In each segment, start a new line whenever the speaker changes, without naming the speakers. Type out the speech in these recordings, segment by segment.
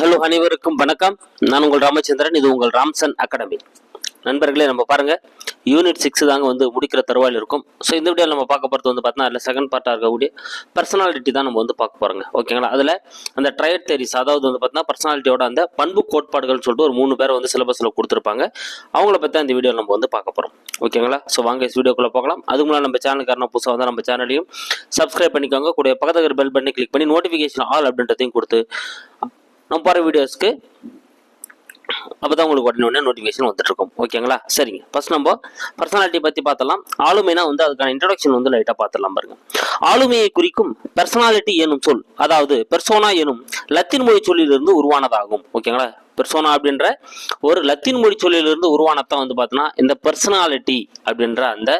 Hello அனைவருக்கும் வணக்கம். நான் உங்கள் ராமச்சந்திரன் இது உங்கள் ராம்சன் அகாடமி. நண்பர்களே நம்ம பாருங்க யூனிட் சிக்ஸ் தாங்க வந்து முடிக்கிற தருவாயில் இருக்கும். ஸோ இந்த வீடியோவில் நம்ம பார்க்க போகிறது வந்து பார்த்தீங்கன்னா அதில் செகண்ட் பார்ட்டாக இருக்கக்கூடிய பர்சனாலிட்டி தான் நம்ம வந்து பார்க்க போகிறோங்க ஓகேங்களா அதில் அந்த ட்ரையட் தேரிஸ் அதாவது வந்து பார்த்தீங்கன்னா பர்சனாலிட்டியோட அந்த பண்பு கோட்பாடுகள்னு சொல்லிட்டு ஒரு மூணு பேர் வந்து சிலபஸில் கொடுத்துருப்பாங்க. அவங்கள பற்றி அந்த வீடியோ நம்ம வந்து பார்க்க போகிறோம் ஓகேங்களா ஸோ வாங்க வீடியோக்குள்ளே போகலாம். அதுக்கு முன்னாடி நம்ம சேனலுக்காரன புதுசாக வந்து நம்ம சேனலையும் சப்ஸ்கிரைப் பண்ணிக்கோங்க. கூட பக்கத்துக்கு பெல் பண்ணி கிளிக் பண்ணி நோட்டிஃபிகேஷன் ஆல் அப்படின்றதையும் கொடுத்து நம்ம போகிற வீடியோஸ்க்கு அப்போ தான் உங்களுக்கு உடனே உடனே நோட்டிஃபிகேஷன் வந்துட்டுருக்கும். ஓகேங்களா சரிங்க. ஃபர்ஸ்ட் நம்ம பர்சனாலிட்டி பற்றி பார்த்தலாம் ஆளுமைனா வந்து அதுக்கான இன்ட்ரடக்ஷன் வந்து லைட்டாக பார்த்துடலாம் பாருங்க. ஆளுமையை குறிக்கும் பர்சனாலிட்டி எனும் சொல் அதாவது பெர்சோனா எனும் லத்தீன் மொழி சொல்லிலிருந்து உருவானதாகும். ஓகேங்களா பெர்சோனா அப்படின்ற ஒரு லத்தின் மொழி சொல்லிலிருந்து உருவானதான் வந்து பார்த்தோன்னா இந்த பர்சனாலிட்டி அப்படின்ற அந்த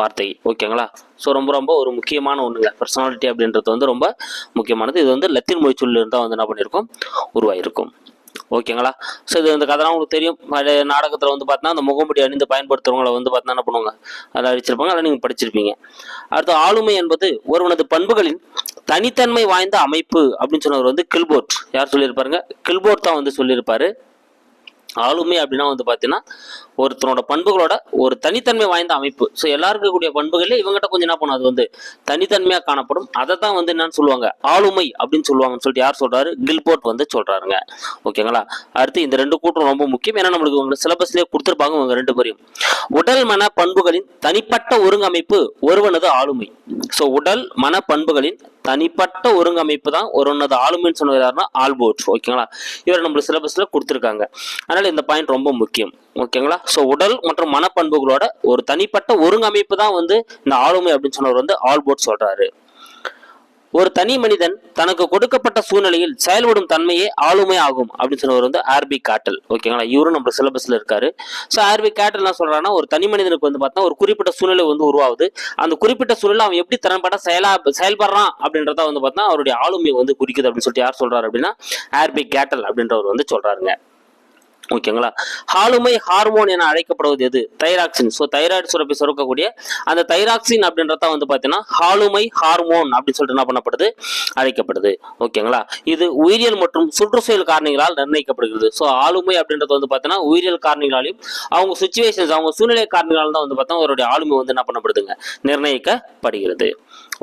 வார்த்தை. ஓகேங்களா? ஸோ ரொம்ப ரொம்ப ஒரு முக்கியமான ஒன்றுங்க பர்சனாலிட்டி அப்படின்றது வந்து ரொம்ப முக்கியமானது. இது வந்து லத்தீன் மொழி சொல்லிலிருந்து தான் வந்து என்ன பண்ணியிருக்கோம் உருவாயிருக்கும். ஓகேங்களா? ஸோ இது இந்த கதைலாம் உங்களுக்கு தெரியும். பழைய நாடகத்தில் வந்து பார்த்தீங்கன்னா அந்த முகமுடி அணிந்து பயன்படுத்துறவங்களை வந்து பார்த்தீங்கன்னா என்ன பண்ணுவாங்க? அதை அடிச்சிருப்பாங்க. அதில் நீங்கள் படிச்சிருப்பீங்க. அடுத்து ஆளுமை என்பது ஒருவனது பண்புகளின் தனித்தன்மை வாய்ந்த அமைப்பு அப்படின்னு சொன்னவர் வந்து கில்போர்ட். யார் சொல்லியிருப்பாருங்க? கில்போர்ட் தான் வந்து சொல்லியிருப்பாரு. ஆளுமை அப்படின்னா வந்து பார்த்தீங்கன்னா ஒருத்தனோட பண்புகளோட ஒரு தனித்தன்மை வாய்ந்த அமைப்பு. ஸோ எல்லாருக்கும் கூடிய பண்புகளில் இவங்ககிட்ட கொஞ்சம் என்ன பண்ணும்? அது வந்து தனித்தன்மையாக காணப்படும். அதை தான் வந்து என்னன்னு சொல்லுவாங்க? ஆளுமை அப்படின்னு சொல்லுவாங்கன்னு சொல்லிட்டு யார் சொல்றாரு? கில்போர்ட் வந்து சொல்றாருங்க. ஓகேங்களா? அடுத்து இந்த ரெண்டு கூட்டம் ரொம்ப முக்கியம். ஏன்னா நம்மளுக்கு உங்க சிலபஸ்லேயே கொடுத்துருப்பாங்க உங்க ரெண்டு பேரையும். உடல் மன பண்புகளின் தனிப்பட்ட ஒருங்கமைப்பு ஒருவனது ஆளுமை. ஸோ உடல் மன பண்புகளின் தனிப்பட்ட ஒருங்கமைப்பு தான் ஒருவனது ஆளுமைன்னு சொன்னவர் யாருன்னா ஆல்போர்ட். ஓகேங்களா? இவர் நம்ம சிலபஸ்ல கொடுத்துருக்காங்க. அதனால இந்த பாயிண்ட் ரொம்ப முக்கியம். ஓகேங்களா ஸோ உடல் மற்றும் மனப்பண்புகளோட ஒரு தனிப்பட்ட ஒருங்கமைப்பு தான் வந்து இந்த ஆளுமை அப்படின்னு சொன்னவர் வந்து ஆல்போர்ட் சொல்றாரு. ஒரு தனி மனிதன் தனக்கு கொடுக்கப்பட்ட சூழ்நிலையில் செயல்படும் தன்மையே ஆளுமை ஆகும் அப்படின்னு சொன்னவர் வந்து ஆர்பி கேட்டல் ஓகேங்களா இவரும் நம்ம சிலபஸ்ல இருக்காரு. ஸோ ஆர்பி கேட்டல் என்ன சொல்றான்னா ஒரு தனி மனிதனுக்கு வந்து பார்த்தா ஒரு குறிப்பிட்ட சூழ்நிலை வந்து உருவாகுது. அந்த குறிப்பிட்ட சூழ்நிலை அவன் எப்படி திறன்பட செயலா செயல்படுறான் அப்படின்றத வந்து பார்த்தா அவருடைய ஆளுமையை வந்து குறிக்குது அப்படின்னு சொல்லிட்டு யார் சொல்றாரு அப்படின்னா ஆர்பி கேட்டல் அப்படின்றவர் வந்து சொல்றாருங்க. ஓகேங்களா ஹாலுமை ஹார்மோன் என அழைக்கப்படுவது எது? தைராக்சின். ஸோ தைராய்டு சுரப்பி சுரக்கக்கூடிய அந்த தைராக்சின் அப்படின்றத வந்து பார்த்தீங்கன்னா ஹாலுமை ஹார்மோன் அப்படின்னு சொல்லிட்டு என்ன பண்ணப்படுது? அழைக்கப்படுது. ஓகேங்களா இது உயிரியல் மற்றும் சுற்றுச்சூழல் காரணிகளால் நிர்ணயிக்கப்படுகிறது. ஸோ ஆளுமை அப்படின்றது வந்து பார்த்தீங்கன்னா உயிரியல் காரணிகளாலையும் அவங்க சுச்சுவேஷன்ஸ் அவங்க சூழ்நிலை காரணிகளால் தான் வந்து பார்த்தா அவருடைய ஆளுமை வந்து என்ன பண்ணப்படுதுங்க? நிர்ணயிக்கப்படுகிறது.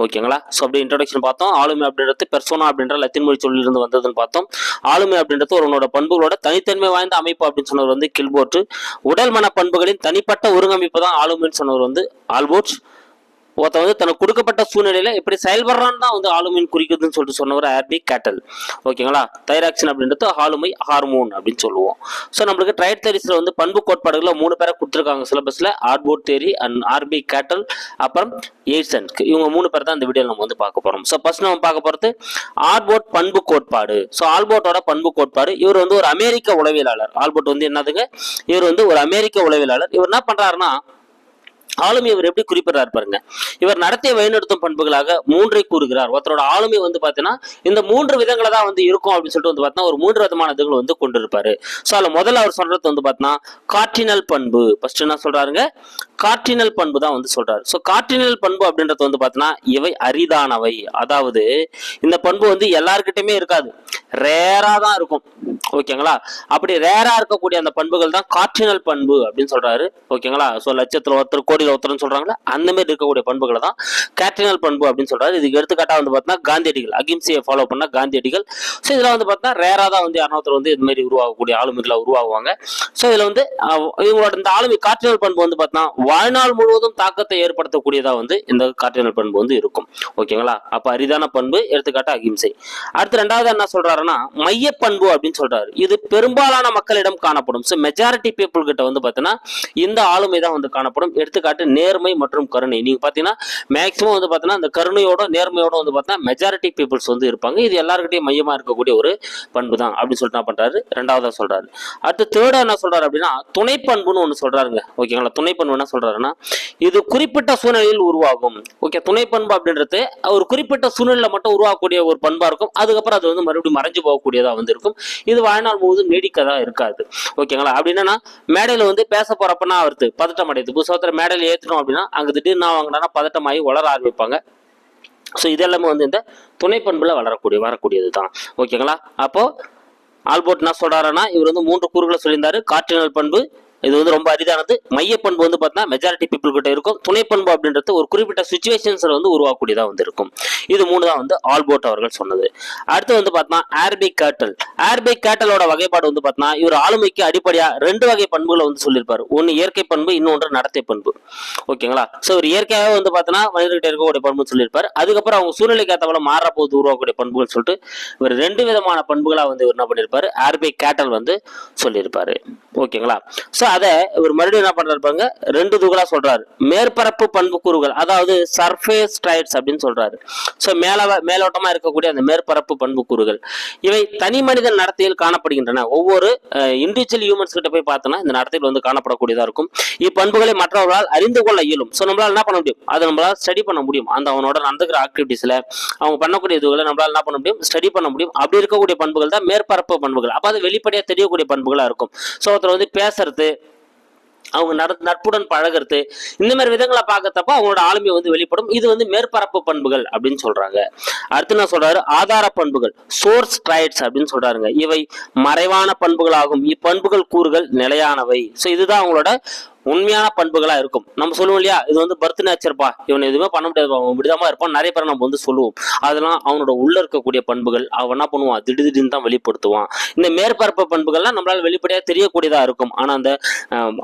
ஓகேங்களா ஸோ அப்படி இன்ட்ரடக்ஷன் பார்த்தோம். ஆளுமை அப்படின்றது பெர்சோனா அப்படின்ற லத்தின் மொழி சொல்லிலிருந்து வந்ததுன்னு பார்த்தோம். ஆளுமை அப்படின்றது ஒருவனோட பண்புகளோட தனித்தன்மை வாய்ந்த அமைப்பு அப்படின்னு சொன்னவர் வந்து கில்போர்ட். உடல் மன பண்புகளின் தனிப்பட்ட ஒருங்கமைப்பு தான் ஆளுமைன்னு சொன்னவர் வந்து ஆல்போர்ட் ஒருத்த வந்து தனக்கு கொடுக்கப்பட்ட சூழ்நிலையில எப்படி செயல்படுறான்னு தான் வந்து ஆளுமையின் குறிக்கிறதுன்னு சொல்லிட்டு சொன்னவர் ஆர்பி கேட்டல். ஓகேங்களா? தைராக்சின் அப்படின்றது ஆளுமை ஹார்மோன் அப்படின்னு சொல்லுவோம். ஸோ நம்மளுக்கு ட்ரைட் தேரிஸில் வந்து பண்பு கோட்பாடுகளை மூணு பேரை கொடுத்துருக்காங்க சிலபஸ்ல. ஆர்போர்ட் தேரி அண்ட் ஆர்பி கேட்டல். அப்புறம் எய்ட்சன். இவங்க மூணு பேர் தான் இந்த வீடியோ நம்ம வந்து பார்க்க போறோம். ஸோ ஃபர்ஸ்ட் நம்ம பார்க்க போறது ஆல்போர்ட் பண்பு கோட்பாடு. ஸோ ஆல்போர்ட்டோட பண்பு கோட்பாடு. இவர் வந்து ஒரு அமெரிக்க உளவியலாளர். ஆல்போர்ட் வந்து என்னதுங்க? இவர் வந்து ஒரு அமெரிக்க உளவியலாளர். இவர் என்ன பண்றாருன்னா ஆளுமை இவர் எப்படி குறிப்பிடறாரு பாருங்க. இவர் நடத்தை வழிநடத்தும் பண்புகளாக மூன்றை கூறுகிறார். ஒருத்தரோட ஆளுமை வந்து பாத்தீங்கன்னா இந்த மூன்று விதங்களை தான் வந்து இருக்கும் அப்படின்னு சொல்லிட்டு வந்து பார்த்தீங்கன்னா ஒரு மூன்று விதமான இதுகளை வந்து கொண்டிருப்பாரு. ஸோ அதில் முதல்ல அவர் சொல்றது வந்து பார்த்தீங்கன்னா காற்றினல் பண்பு. ஃபர்ஸ்ட் என்ன சொல்றாருங்க? காற்றினல் பண்பு தான் வந்து சொல்றாரு. ஸோ காற்றினல் பண்பு அப்படின்றது வந்து பார்த்தீங்கன்னா இவை அரிதானவை. அதாவது இந்த பண்பு வந்து எல்லாருக்கிட்டையுமே இருக்காது. ரேரா தான் இருக்கும். ஓகேங்களா அப்படி ரேரா இருக்கக்கூடிய அந்த பண்புகள் தான் கார்டினல் பண்பு அப்படின்னு சொல்றாரு. ஓகேங்களா ஸோ லட்சத்தில் ஒருத்தர் கோடியில் ஒருத்தர்னு சொல்றாங்களா அந்த மாதிரி இருக்கக்கூடிய பண்புகளை தான் கேட்ரினல் பண்பு அப்படின்னு சொல்றாரு. இதுக்கு எடுத்துக்காட்டா வந்து பார்த்தீங்கன்னா காந்தியடிகள். அகிம்சையை ஃபாலோ பண்ண காந்தியடிகள். ஸோ இதில் வந்து பார்த்தீங்கன்னா ரேரா தான் வந்து யாராவது வந்து இது மாதிரி உருவாகக்கூடிய ஆளுமைகளை உருவாகுவாங்க. ஸோ இதில் வந்து இவங்களோட இந்த ஆளுமை கார்டினல் பண்பு வந்து பார்த்தீங்கன்னா வாழ்நாள் முழுவதும் தாக்கத்தை ஏற்படுத்தக்கூடியதாக வந்து இந்த கார்டினல் பண்பு வந்து இருக்கும். ஓகேங்களா அப்போ அரிதான பண்பு எடுத்துக்காட்டு அகிம்சை. அடுத்து ரெண்டாவது என்ன சொல்றாருன்னா மைய பண்பு அப்படின்னு சொல்றாரு. இது பெரும்பாலான மக்களிடம் காணப்படும். ஸோ மெஜாரிட்டி பீப்புள் கிட்ட வந்து பார்த்தீங்கன்னா இந்த ஆளுமை தான் வந்து காணப்படும். எடுத்துக்காட்டு நேர்மை மற்றும் கருணை. நீங்க பார்த்தீங்கன்னா மேக்சிமம் வந்து பார்த்தீங்கன்னா இந்த கருணையோட நேர்மையோட வந்து பார்த்தீங்கன்னா மெஜாரிட்டி பீப்புள்ஸ் வந்து இருப்பாங்க. இது எல்லாருக்கிட்டையும் மையமா இருக்கக்கூடிய ஒரு பண்பு தான் அப்படின்னு சொல்லிட்டு என்ன பண்றாரு? ரெண்டாவதா சொல்றாரு. அடுத்து தேர்டா என்ன சொல்றாரு அப்படின்னா துணை பண்புன்னு ஒன்று சொல்றாருங்க. ஓகேங்களா துணை பண்பு என்ன சொல்றாருன்னா இது குறிப்பிட்ட சூழ்நிலையில் உருவாகும். ஓகே துணை பண்பு அப்படின்றது ஒரு குறிப்பிட்ட சூழ்நிலையில் மட்டும் உருவாகக்கூடிய ஒரு பண்பா இருக்கும். அதுக்கப்புறம் அது வந்து மறுபடியும் மறைஞ்சு போகக்கூடியதாக வந்து இருக்கும் இது வாழ்நாள் முழுவதும் நீடிக்கதா இருக்காது. ஓகேங்களா? அப்படின்னா மேடையில் வந்து பேச போறப்பனா அவருக்கு பதட்டம் அடையுது புதுசத்தில் மேடையில் ஏத்தணும் அப்படின்னா அங்கே திடீர்னு நான் வாங்கினா பதட்டமாகி வளர ஆரம்பிப்பாங்க. ஸோ இதெல்லாமே வந்து இந்த துணை பண்புல வளரக்கூடிய வரக்கூடியது தான் ஓகேங்களா? அப்போ ஆல்போர்ட் என்ன சொல்றாருன்னா இவர் வந்து மூன்று கூறுகளை சொல்லியிருந்தாரு. காற்றினல் பண்பு இது வந்து ரொம்ப அரிதானது. மைய பண்பு வந்து பார்த்தீங்கன்னா மெஜாரிட்டி பீப்புள் கிட்ட இருக்கும். துணை பண்பு அப்படின்றது ஒரு குறிப்பிட்ட சுச்சுவேஷன்ஸ்ல வந்து உருவாக்கக்கூடியதாக வந்து இருக்கும் இது மூணு தான் வந்து ஆல்போர்ட் அவர்கள் சொன்னது. அடுத்து வந்து பார்த்தீங்கன்னா ஏர்பிக் கேட்டல் ஏர்பிக் கேட்டலோட வகைப்பாடு வந்து பார்த்தீங்கன்னா இவர் ஆளுமைக்கு அடிப்படையாக ரெண்டு வகை பண்புகளை வந்து சொல்லியிருப்பாரு. ஒன்று இயற்கை பண்பு இன்னொன்று நடத்தை பண்பு. ஓகேங்களா? ஸோ இவர் இயற்கையாகவே வந்து பார்த்தோன்னா மனிதர்கிட்ட இருக்கக்கூடிய பண்பு சொல்லியிருப்பார். அதுக்கப்புறம் அவங்க சூழ்நிலைக்கு ஏற்றவள மாற போது உருவாக்கக்கூடிய பண்புகள் சொல்லிட்டு இவர் ரெண்டு விதமான பண்புகளாக வந்து இவர் என்ன பண்ணியிருப்பார்? ஏர்பிக் கேட்டல் வந்து சொல்லியிருப்பார். ஓகேங்களா? ஸோ அதை இவர் மறுபடியும் என்ன பண்றாரு பாருங்க ரெண்டு துகளா சொல்றாரு. மேற்பரப்பு பண்புக்கூறுகள் அதாவது சர்ஃபேஸ் ட்ரைட்ஸ் அப்படின்னு சொல்றாரு. ஸோ மேல மேலோட்டமா இருக்கக்கூடிய அந்த மேற்பரப்பு பண்புக்கூறுகள். இவை தனி மனிதன் நடத்தையில் காணப்படுகின்றன. ஒவ்வொரு இண்டிவிஜுவல் ஹியூமன்ஸ் கிட்ட போய் பார்த்தோம்னா இந்த நடத்தையில் வந்து காணப்படக்கூடியதா இருக்கும். இப்பண்புகளை மற்றவர்களால் அறிந்து கொள்ள இயலும். ஸோ நம்மளால் என்ன பண்ண முடியும்? அதை நம்மளால் ஸ்டடி பண்ண முடியும். அந்த அவனோட நடந்துக்கிற ஆக்டிவிட்டீஸ்ல அவங்க பண்ணக்கூடிய இதுகளை நம்மளால் என்ன பண்ண முடியும்? ஸ்டடி பண்ண முடியும். அப்படி இருக்கக்கூடிய பண்புகள் தான் மேற்பரப்பு பண்புகள். அப்போ அது வெளிப்படையாக தெரியக்கூடிய பண்புகளாக இருக்கும். ஸோ ஒருத்தர் வந்து பேசுறது அவங்க நட நட்புடன் பழகிறது இந்த மாதிரி விதங்களை பார்க்கறப்ப அவங்களோட ஆளுமை வந்து வெளிப்படும். இது வந்து மேற்பரப்பு பண்புகள் அப்படின்னு சொல்றாங்க. அடுத்து நான் சொல்றாரு? ஆதார பண்புகள் சோர்ஸ் ட்ரைட்ஸ் அப்படின்னு சொல்றாருங்க. இவை மறைவான பண்புகளாகும். இப்பண்புகள் கூறுகள் நிலையானவை. ஸோ இதுதான் அவங்களோட உண்மையான பண்புகளா இருக்கும். நம்ம சொல்லுவோம் இல்லையா? இது வந்து பர்த் நேச்சர்ப்பா இவன் எதுவுமே பண்ண முடியாது அவன் விடுதமா இருப்பான் நிறைய பேர் நம்ம வந்து சொல்லுவோம். அதெல்லாம் அவனோட உள்ள இருக்கக்கூடிய பண்புகள் அவன் என்ன பண்ணுவான்? திடீர் திடீர்னு தான் வெளிப்படுத்துவான். இந்த மேற்பரப்பு பண்புகள்லாம் நம்மளால வெளிப்படையா தெரியக்கூடியதா இருக்கும். ஆனா அந்த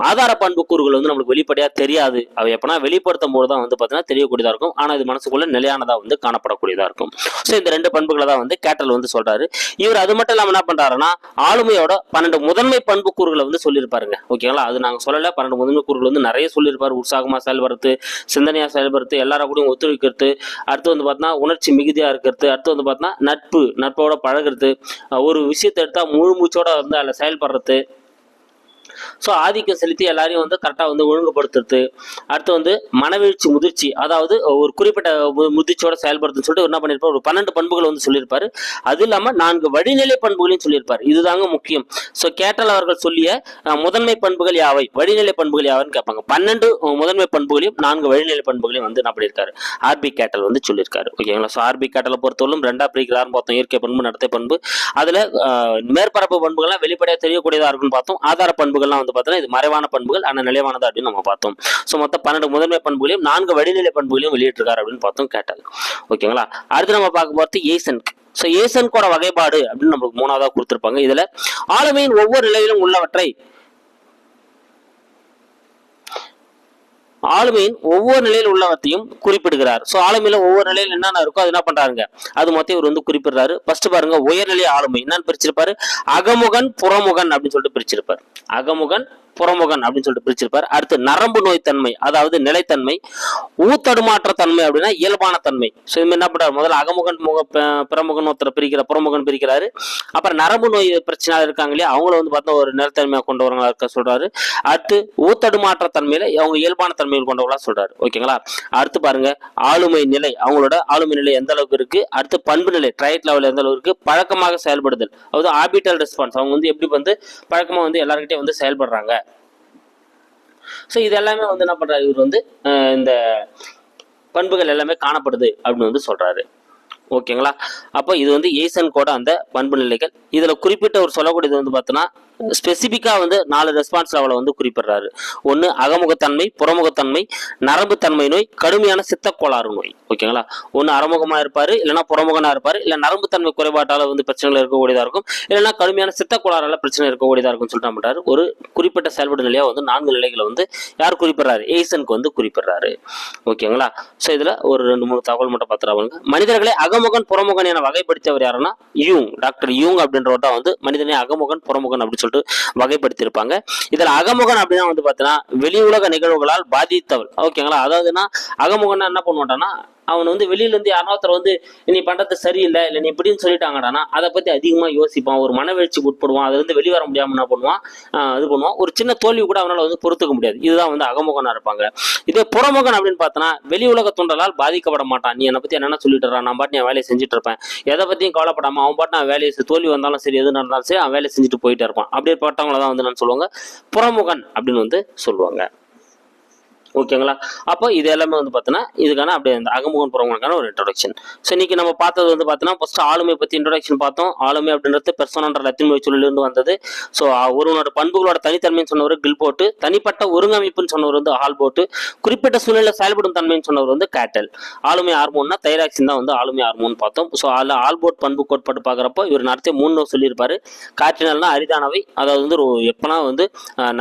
ஆதார பண்பு கூறுகள் வந்து நம்மளுக்கு வெளிப்படையா தெரியாது. அவ எப்பனா வெளிப்படுத்தும் போது தான் வந்து பார்த்தீங்கன்னா தெரியக்கூடியதா இருக்கும். ஆனா இது மனசுக்குள்ள நிலையானதா வந்து காணப்படக்கூடியதா இருக்கும். ஸோ இந்த ரெண்டு பண்புகளை தான் வந்து கேட்டல் வந்து சொல்றாரு. இவர் அது மட்டும் இல்லாம என்ன பண்றாருன்னா ஆளுமையோட பன்னெண்டு முதன்மை பண்பு கூறுகளை வந்து சொல்லியிருப்பாருங்க. ஓகேங்களா? அது நாங்க சொல்லல. பன்னெண்டு முதன்மை கூறுகள் வந்து நிறைய சொல்லியிருப்பார். உற்சாகமாக செயல்படுறது சிந்தனையாக செயல்படுறது எல்லார கூடயும் ஒத்துழைக்கிறது. அடுத்து வந்து பார்த்தீங்கன்னா உணர்ச்சி மிகுதியாக இருக்கிறது. அடுத்து வந்து பார்த்தீங்கன்னா நட்பு நட்போட பழகுறது. ஒரு விஷயத்தை எடுத்தால் முழு மூச்சோட வந்து அதில் செயல்படுறது. ஸோ ஆதிக்கம் செலுத்தி எல்லாரையும் வந்து கரெக்டாக வந்து ஒழுங்குபடுத்துறது. அடுத்து வந்து மனவீழ்ச்சி முதிர்ச்சி. அதாவது ஒரு குறிப்பிட்ட முதிர்ச்சியோட செயல்படுத்துன்னு சொல்லிட்டு என்ன பண்ணியிருப்பார் ஒரு பன்னெண்டு பண்புகள் வந்து சொல்லியிருப்பார். அது இல்லாமல் நான்கு வழிநிலை பண்புகளையும் சொல்லியிருப்பார். இதுதாங்க முக்கியம். ஸோ கேட்டல் அவர்கள் சொல்லிய முதன்மை பண்புகள் யாவை? வழிநிலை பண்புகள் யாவைன்னு கேட்பாங்க. பன்னெண்டு முதன்மை பண்புகளையும் நான்கு வழிநிலை பண்புகளையும் வந்து என்ன பண்ணியிருக்காரு ஆர்பி கேட்டல் வந்து சொல்லியிருக்காரு. ஓகேங்களா ஸோ ஆர்பி கேட்டலை பொறுத்தவரைக்கும் ரெண்டா பிரிக்கிறாருன்னு பார்த்தோம். இயற்கை பண்பு நடத்தை பண்பு. அதில் மேற்பரப்பு பண்புகள்லாம் வெளிப்படையாக தெரியக்கூடியதா இருக்குன்னு பார்த்தோம். ஆதார பண்புகள் பண்புகள்லாம் வந்து பார்த்தோன்னா இது மறைவான பண்புகள் ஆனால் நிலைவானது அப்படின்னு நம்ம பார்த்தோம். ஸோ மொத்தம் பன்னெண்டு முதன்மை பண்புகளையும் நான்கு வடிநிலை பண்புகளையும் வெளியிட்டிருக்காரு அப்படின்னு பார்த்தோம் கேட்டாங்க ஓகேங்களா? அடுத்து நம்ம பார்க்க போகிறது ஏசன் ஸோ ஏசன்கோட வகைப்பாடு அப்படின்னு நம்மளுக்கு மூணாவதாக கொடுத்துருப்பாங்க. இதுல ஆளுமையின் ஒவ்வொரு நிலையிலும் உள்ளவற்றை ஆளுமையின் ஒவ்வொரு நிலையில் உள்ளவற்றையும் குறிப்பிடுகிறார். ஸோ ஆளுமையில ஒவ்வொரு நிலையில் என்னென்ன இருக்கோ அது என்ன பண்றாருங்க? அது மொத்தம் இவர் வந்து குறிப்பிடுறாரு. ஃபர்ஸ்ட் பாருங்க உயர்நிலை ஆளுமை. என்னன்னு பிரிச்சிருப்பாரு? அகமுகன் புறமுகன் அப்படின்னு சொல்லிட்டு பிரிச்சிருப்பாரு. அகமுகன் புறமுகன் அப்படின்னு சொல்லிட்டு பிரிச்சிருப்பார். அடுத்து நரம்பு நோய் தன்மை அதாவது நிலைத்தன்மை ஊத்தடுமாற்ற தன்மை அப்படின்னா இயல்பான தன்மை. ஸோ இது என்ன பண்றாரு? முதல்ல அகமுகன் முக ப- ஒருத்தர் பிரிக்கிற புறமுகன் பிரிக்கிறாரு. அப்புறம் நரம்பு நோய் பிரச்சனை இருக்காங்க இல்லையா? அவங்கள வந்து பார்த்தா ஒரு நிலைத்தன்மையாக கொண்டவங்களா இருக்க சொல்றாரு. அடுத்து ஊத்தடுமாற்ற தன்மையில அவங்க இயல்பான தன்மையில் கொண்டவங்களா சொல்றாரு. ஓகேங்களா? அடுத்து பாருங்க ஆளுமை நிலை. அவங்களோட ஆளுமை நிலை எந்த அளவுக்கு இருக்கு? அடுத்து பண்பு நிலை ட்ரைட் லெவல் எந்த அளவுக்கு இருக்கு? பழக்கமாக செயல்படுதல். அதாவது ஆபிட்டல் ரெஸ்பான்ஸ் அவங்க வந்து எப்படி வந்து பழக்கமாக வந்து எல்லாருக்கிட்டே வந்து செயல்படுறாங்க. ஸோ இது எல்லாமே வந்து என்ன பண்றாரு? இவர் வந்து இந்த பண்புகள் எல்லாமே காணப்படுது அப்படின்னு வந்து சொல்றாரு. ஓகேங்களா? அப்போ இது வந்து ஏசன் கூட அந்த பண்பு நிலைகள். இதுல குறிப்பிட்ட ஒரு சொல்லக்கூடியது வந்து பார்த்தோன்னா ஸ்பெசிஃபிக்காக வந்து நாலு ரெஸ்பான்ஸ் லெவலை வந்து குறிப்பிடுறாரு. ஒன்று அகமுகத்தன்மை புறமுகத்தன்மை நரம்புத்தன்மை நோய் கடுமையான சித்தக்கோளாறு நோய். ஓகேங்களா? ஒன்று அறமுகமா இருப்பார் இல்லைனா புறமுகனா இருப்பார் இல்லை நரம்புத்தன்மை குறைபாட்டால வந்து பிரச்சனைகள் இருக்கக்கூடியதாக இருக்கும் இல்லைன்னா கடுமையான சித்தக்கோளாறால் பிரச்சனை இருக்கக்கூடியதாக இருக்கும்னு சொல்லிட்டு என்ன ஒரு குறிப்பிட்ட செயல்பாடு நிலையாக வந்து நான்கு நிலைகளை வந்து யார் குறிப்பிடுறாரு? ஏசனுக்கு வந்து குறிப்பிடுறாரு. ஓகேங்களா? ஸோ இதுல ஒரு ரெண்டு மூணு தகவல் மட்டும் பார்த்துறாங்க மனிதர்களை அகமுகன் புறமுகன் என வகைப்படுத்தியவர் யாருன்னா யூங் டாக்டர் யூங் அப்படின்றவர் தான் வந்து மனிதனை அகமுகன் புறமுகன் அப்படின்னு சொல்லிட்டு வகைப்படுத்தியிருப்பாங்க. இதுல அகமுகன் அப்படின்னா வந்து பார்த்தீங்கன்னா வெளி உலக நிகழ்வுகளால் பாதித்தவர். ஓகேங்களா? அதாவதுன்னா அகமுகன்னா என்ன பண்ணுவாட்டானா அவனை வந்து வெளியிலேருந்து யாரோ வந்து நீ பண்ணுறது சரியில்லை இல்லை நீ இப்படின்னு சொல்லிட்டாங்கடானா அதை பற்றி அதிகமாக யோசிப்பான். ஒரு மனவெழுச்சிக்கு உட்படுவான். அதுலேருந்து வெளிவர முடியாமல் என்ன பண்ணுவான்? இது பண்ணுவான். ஒரு சின்ன தோல்வி கூட அவனால் வந்து பொறுத்துக்க முடியாது. இதுதான் வந்து அகமுகனாக இருப்பாங்க. இதே புறமுகன் அப்படின்னு பார்த்தோன்னா வெளி உலக தொண்டலால் பாதிக்கப்பட மாட்டான். நீ என்னை பற்றி என்னென்ன சொல்லிட்டுறான் நான் பாட்டு என் வேலையை செஞ்சுட்டு இருப்பேன். எதை பற்றியும் கவலைப்படாமல் அவன் பாட்டு நான் வேலையை செய்- தோல்வி வந்தாலும் சரி எது நடந்தாலும் சரி அவன் வேலையை செஞ்சுட்டு போயிட்டே இருப்பான். அப்படிப்பட்டவங்கள தான் வந்து நான் சொல்லுவாங்க? புறமுகன் அப்படின்னு வந்து சொல்லுவாங்க. ஓகேங்களா? அப்போ இது எல்லாமே வந்து பார்த்தீங்கன்னா இதுக்கான அப்படியே இந்த அகமுகன் புறவங்களுக்கான ஒரு இன்ட்ரடக்ஷன் ஸோ இன்னைக்கு நம்ம பார்த்தது வந்து பார்த்தீங்கன்னா ஃபர்ஸ்ட் ஆளுமை பற்றி இன்ட்ரடக்ஷன் பார்த்தோம். ஆளுமை அப்படின்றது பெர்சோனன்ற லத்தின் மொழி சொல்லிலிருந்து வந்தது. ஸோ ஒருவனோட பண்புகளோட தனித்தன்மைன்னு சொன்னவர் கில் போட்டு தனிப்பட்ட ஒருங்கமைப்புன்னு சொன்னவர் வந்து ஆல் போட்டு குறிப்பிட்ட சூழ்நிலை செயல்படும் தன்மைன்னு சொன்னவர் வந்து கேட்டல். ஆளுமை ஹார்மோன்னா தைராக்சின் தான் வந்து ஆளுமை ஹார்மோன் பார்த்தோம். ஸோ அதில் ஆல்போர்ட் பண்பு கோட்பாடு பார்க்குறப்போ இவர் நடத்திய மூணு சொல்லியிருப்பாரு. காற்றினால்னா அரிதானவை. அதாவது வந்து ஒரு வந்து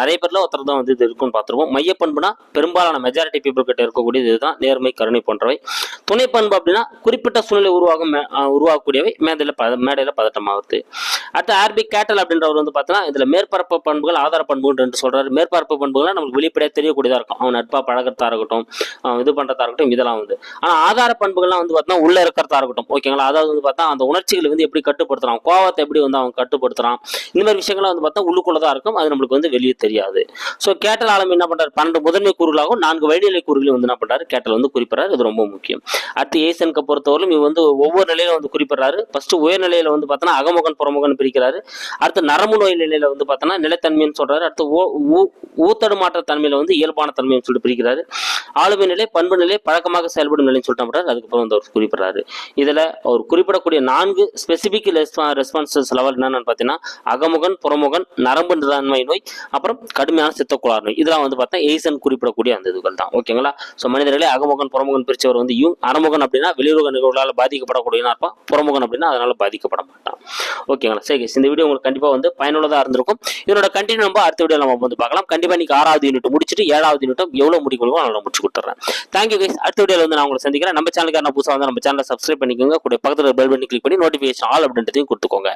நிறைய பேர்ல ஒருத்தர் தான் வந்து இது இருக்குன்னு பார்த்துருப்போம். மையப்பண்புனா பெரும்பாலான மெஜாரிட்டி பீப்புள் கிட்ட இருக்கக்கூடியது இதுதான். நேர்மை கருணை போன்றவை. துணை பண்பு அப்படின்னா குறிப்பிட்ட சூழ்நிலை உருவாகும் உருவாகக்கூடியவை மேடையில் பத மேடையில் பதட்டமாகுது அடுத்து ஆர்பி கேட்டல் அப்படின்றவர் வந்து பார்த்தீங்கன்னா இதில் மேற்பரப்பு பண்புகள் ஆதார பண்புகள் என்று சொல்றாரு. மேற்பரப்பு பண்புகள் நமக்கு வெளிப்படையாக தெரியக்கூடியதாக இருக்கும். அவன் நட்பா பழகிறதா இருக்கட்டும் அவன் இது பண்றதா இருக்கட்டும் இதெல்லாம் வந்து. ஆனா ஆதார பண்புகள்லாம் வந்து பார்த்தீங்கன்னா உள்ள இருக்கிறதா இருக்கட்டும். ஓகேங்களா அதாவது வந்து பார்த்தா அந்த உணர்ச்சிகளை வந்து எப்படி கட்டுப்படுத்துறான்? கோவத்தை எப்படி வந்து அவன் கட்டுப்படுத்துறான்? இந்த மாதிரி விஷயங்கள்லாம் வந்து பார்த்தா உள்ளுக்குள்ளதாக இருக்கும். அது நம்மளுக்கு வந்து வெளியே தெரியாது. ஸோ கேட்டல் ஆளுமை என்ன பண்ணுறாரு பன்னெண்டு முதன்மை கூறுகளாகவும் நான்கு வழிநிலை கூறுகளையும் வந்து என்ன பண்றாரு? கேட்டல் வந்து குறிப்பிடறாரு. இது ரொம்ப முக்கியம். அடுத்து ஏசனுக்கு பொறுத்தவரையிலும் இவர் வந்து ஒவ்வொரு நிலையில வந்து குறிப்பிடறாரு. ஃபர்ஸ்ட் உயர்நிலையில வந்து பார்த்தோன்னா அகமுகன் புறமுகன் பிரிக்கிறாரு. அடுத்து நரம்பு நோய் நிலையில வந்து பார்த்தோன்னா நிலைத்தன்மைன்னு சொல்றாரு. அடுத்து ஊத்தடுமாற்ற தன்மையில வந்து இயல்பான தன்மைன்னு சொல்லிட்டு பிரிக்கிறாரு. ஆளுமை நிலை பண்பு நிலை பழக்கமாக செயல்படும் நிலைன்னு சொல்லிட்டு பண்றாரு? அதுக்கப்புறம் வந்து அவர் குறிப்பிடறாரு. இதுல அவர் குறிப்பிடக்கூடிய நான்கு ஸ்பெசிபிக் ரெஸ்பான்சஸ் லெவல் என்னன்னு பார்த்தீங்கன்னா அகமுகன் புறமுகன் நரம்பு தன்மை நோய் அப்புறம் கடுமையான சித்தக்குழார் நோய். இதெல்லாம் வந்து பார்த்தா எய்சன் குறிப்பிடக்கூடிய அந்த இதுகள் தான். ஓகேங்களா ஸோ மனிதர்களே அகமுகன் புறமுகன் பிரிச்சவர் வந்து யூ அறமுகன் அப்படின்னா வெளியுறவு நிகழ்வுகளால் பாதிக்கப்படக்கூடியனா இருப்பான். புறமுகன் அப்படின்னா அதனால பாதிக்கப்பட மாட்டான். ஓகேங்களா சரி இந்த வீடியோ உங்களுக்கு கண்டிப்பாக வந்து பயனுள்ளதாக இருந்திருக்கும். இதனோட கண்டினியூ நம்ம அடுத்த வீடியோ நம்ம வந்து பார்க்கலாம். கண்டிப்பாக இன்னைக்கு ஆறாவது யூனிட் முடிச்சுட்டு ஏழாவது யூனிட்டும் எவ்வளோ முடிக்க முடியுமோ நான் முடிச்சு கொடுத்துறேன் தேங்க்யூ கைஸ் அடுத்த வீடியோவில் வந்து நான் உங்களை சந்திக்கிறேன். நம்ம சேனலுக்கான புதுசாக வந்து நம்ம சேனலை சப்ஸ்கிரைப் பண்ணிக்கோங்க. கூட பக்கத்தில் பெல் பண்ணி கிளிக் பண்ணி நோட்டிஃபிகேஷன் ஆல் அப்படின்றதையும் கொடுத்துக்கோங்க.